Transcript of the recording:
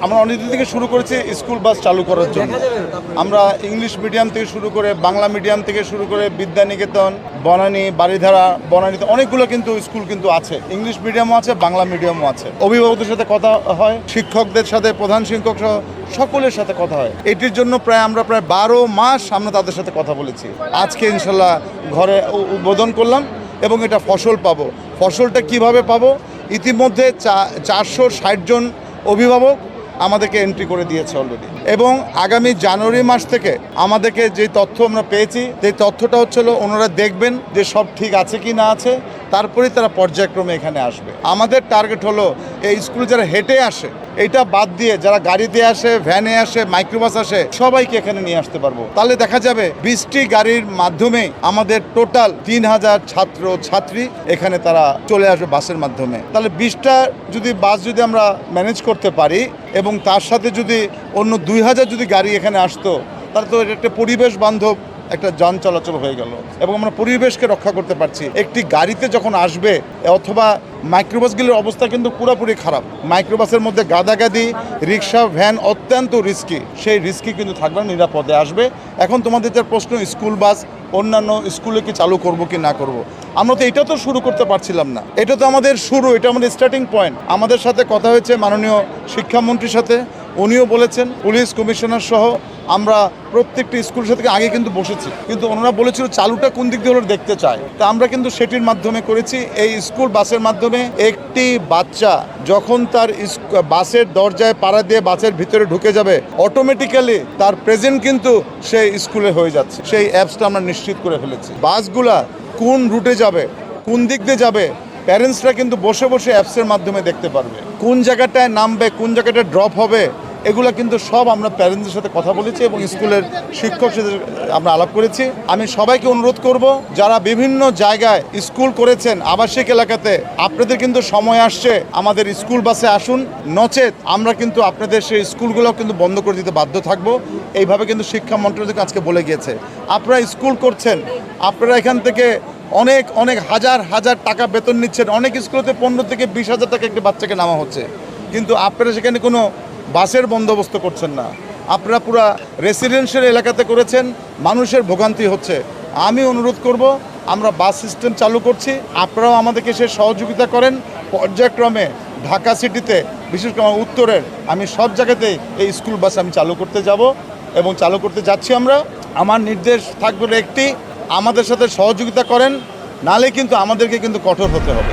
আমরা অনেকদিন থেকে শুরু করেছি স্কুল বাস চালু করার জন্য। আমরা ইংলিশ মিডিয়াম থেকে শুরু করে বাংলা মিডিয়াম থেকে শুরু করে বিদ্যানিকেতন, বনানী বাড়িধারা বনানীতে অনেকগুলো কিন্তু স্কুল কিন্তু আছে। ইংলিশ মিডিয়ামও আছে, বাংলা মিডিয়ামও আছে। অভিভাবকদের সাথে কথা হয়, শিক্ষকদের সাথে, প্রধান শিক্ষক সহ সকলের সাথে কথা হয়। এটির জন্য প্রায় আমরা প্রায় বারো মাস আমরা তাদের সাথে কথা বলেছি। আজকে ইনশাল্লাহ ঘরে উদ্বোধন করলাম এবং এটা ফসল পাবো। ফসলটা কীভাবে পাবো? ইতিমধ্যে চা- চারশো ষাট জন অভিভাবক আমাদেরকে এন্ট্রি করে দিয়েছে অলরেডি এবং আগামী জানুয়ারি মাস থেকে আমাদেরকে যে তথ্য আমরা পেয়েছি, সেই তথ্যটা হচ্ছিল ওনারা দেখবেন যে সব ঠিক আছে কি না আছে তারপরেই তারা পর্যায়ক্রমে এখানে আসবে। আমাদের টার্গেট হলো এই স্কুলে যারা হেঁটে আসে এটা বাদ দিয়ে যারা গাড়িতে আসে, ভ্যানে আসে, মাইক্রোবাস আসে, সবাইকে এখানে নিয়ে আসতে পারব। তাহলে দেখা যাবে বিশটি গাড়ির মাধ্যমে আমাদের টোটাল তিন হাজার ছাত্র, ছাত্রী এখানে তারা চলে আসবে বাসের মাধ্যমে। তাহলে বিশটা যদি বাস যদি আমরা ম্যানেজ করতে পারি এবং তার সাথে যদি অন্য দুই হাজার যদি গাড়ি এখানে আসতো, তাহলে তো এটা একটা পরিবেশ বান্ধব একটা যান চলাচল হয়ে গেল এবং আমরা পরিবেশকে রক্ষা করতে পারছি। একটি গাড়িতে যখন আসবে, অথবা মাইক্রোবাসগুলির অবস্থা কিন্তু পুরোপুরি খারাপ। মাইক্রোবাসের মধ্যে গাদাগাদি, রিক্সা, ভ্যান অত্যন্ত রিস্কি সেই রিস্কি কিন্তু থাকবে নিরাপদে আসবে। এখন তোমাদের যে প্রশ্ন, স্কুল বাস, অন্যান্য স্কুলে কি চালু করব কি না করব। আমরা তো এটা তো শুরু করতে পারছিলাম না। এটা তো আমাদের শুরু, এটা আমাদের স্টার্টিং পয়েন্ট আমাদের সাথে কথা হয়েছে মাননীয় শিক্ষামন্ত্রীর সাথে। উনিও বলেছেন, পুলিশ কমিশনার সহ আমরা প্রত্যেকটি স্কুলের সাথে আগে কিন্তু বসেছি। কিন্তু ওনারা বলেছিল চালুটা কোন দিক দিয়ে দেখতে চায়। তা আমরা কিন্তু সেটির মাধ্যমে করেছি। এই স্কুল বাসের মাধ্যমে একটি বাচ্চা যখন তার বাসের দরজায় পাড়া দিয়ে বাসের ভিতরে ঢুকে যাবে অটোমেটিক্যালি তার প্রেজেন্ট কিন্তু সেই স্কুলে হয়ে যাচ্ছে। সেই অ্যাপসটা আমরা নিশ্চিত করে ফেলেছি। বাসগুলা কোন রুটে যাবে, কোন দিক দিয়ে যাবে প্যারেন্টসরা কিন্তু বসে বসে অ্যাপসের মাধ্যমে দেখতে পারবে। কোন জায়গাটায় নামবে, কোন জায়গাটায় ড্রপ হবে এগুলো কিন্তু সব আমরা প্যারেন্টসদের সাথে কথা বলেছি এবং স্কুলের শিক্ষক আমরা আলাপ করেছি। আমি সবাইকে অনুরোধ করব, যারা বিভিন্ন জায়গায় স্কুল করেছেন আবাসিক এলাকাতে, আপনাদের কিন্তু সময় আসছে, আমাদের স্কুল বাসে আসুন। নচেত আমরা কিন্তু আপনাদের সেই স্কুলগুলো কিন্তু বন্ধ করে দিতে বাধ্য থাকব। এইভাবে কিন্তু শিক্ষা মন্ত্রণালয় আজকে বলে গিয়েছে। আপনারা স্কুল করছেন, আপনারা এখান থেকে অনেক অনেক হাজার হাজার টাকা বেতন নিচ্ছেন। অনেক স্কুলেতে পনেরো থেকে বিশ হাজার টাকা একটি বাচ্চাকে নেওয়া হচ্ছে। কিন্তু আপনারা সেখানে কোনো বাসের বন্দোবস্ত করছেন না। আপনারা পুরা রেসিডেন্সিয়াল এলাকাতে করেছেন, মানুষের ভোগান্তি হচ্ছে। আমি অনুরোধ করব, আমরা বাস সিস্টেম চালু করছি, আপনারাও আমাদেরকে সে সহযোগিতা করেন। পর্যায়ক্রমে ঢাকা সিটিতে, বিশেষ করে আমার উত্তরের, আমি সব জায়গাতেই এই স্কুল বাস আমি চালু করতে যাব এবং চালু করতে যাচ্ছি আমরা। আমার নির্দেশ থাকবে একটি, আমাদের সাথে সহযোগিতা করেন, নালে কিন্তু আমাদেরকে কিন্তু কঠোর হতে হবে।